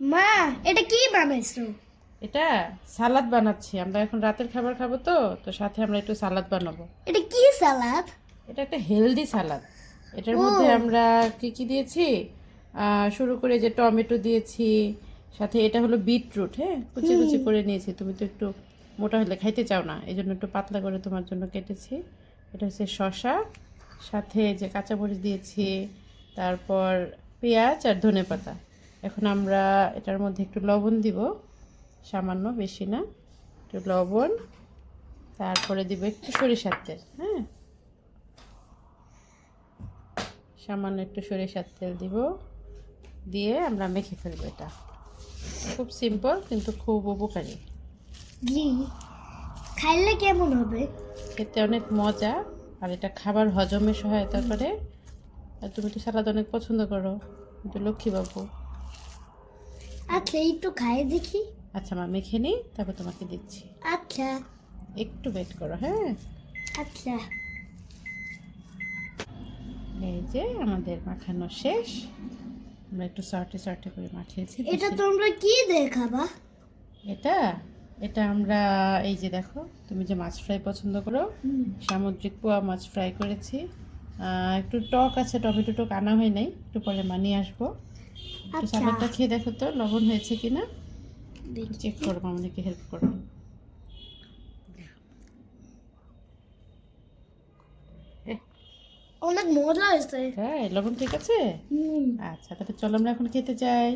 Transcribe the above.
মা এটা কি বানাইছো? এটা সালাদ বানাচ্ছি। আমরা এখন রাতের খাবার খাব তো তো সাথে আমরা একটু সালাদ বানাবো। এটা কি সালাদ? এটা একটা হেলদি সালাদ। এটার মধ্যে আমরা কি কি দিয়েছি? শুরু করে যে টমেটো দিয়েছি সাথে এটা হলো বিটরুট হ্যাঁ? কুচি কুচি করে নিয়েছি। তুমি তো একটু মোটা হলে খাইতে চাও না এই জন্য একটু পাতলা করে তোমার জন্য কেটেছি। এটা হচ্ছে শশা সাথে যে কাঁচামরিচ দিয়েছি তারপর পেঁয়াজ আর ধনে পাতা এখন আমরা এটার মধ্যে একটু লবণ দিব সামান্য বেশি না একটু লবণ তারপরে দিব একটু সরিষার তেল হ্যাঁ? সামান্য একটু সরিষার তেল দিব দিয়ে আমরা মেখে ফেলব এটা। খুব সিম্পল কিন্তু খুব উপকারী। জি খাইলে কেমন হবে? খেতে অনেক মজা আর এটা খাবার হজমে সহায়তা করে। আর তুমি তো সালাদ অনেক পছন্দ করো কিন্তু লক্ষ্মী বাবু আচ্ছা একটু খাই দেখি। আচ্ছা মা মেখে নিই? তারপর তোমাকে দিচ্ছি। আচ্ছা। একটু ওয়েট করো হ্যাঁ? আচ্ছা। এই যে আমাদের মাখানো শেষ। আমরা একটু সর্টে সর্টে করে মাখিয়েছি এটা তোমরা কি দেখাবা? এটা? এটা আমরা এই যে দেখো তুমি যে মাছ ফ্রাই পছন্দ করো সামুদ্রিক পোয়া মাছ ফ্রাই করেছি। একটু টক আছে টমেটো টক আনা হয় নাই একটু পরে মানিয়ে আসব। একটু আচ্ছা। খেয়ে দেখো তো লবণ হয়েছে কিনা? চেক করব আমাদেরকে হেল্প করব অনেক মজা হয়েছে। হ্যাঁ লবণ ঠিক আছে? হুম। আচ্ছা তাহলে চলো আমরা এখন খেতে যাই।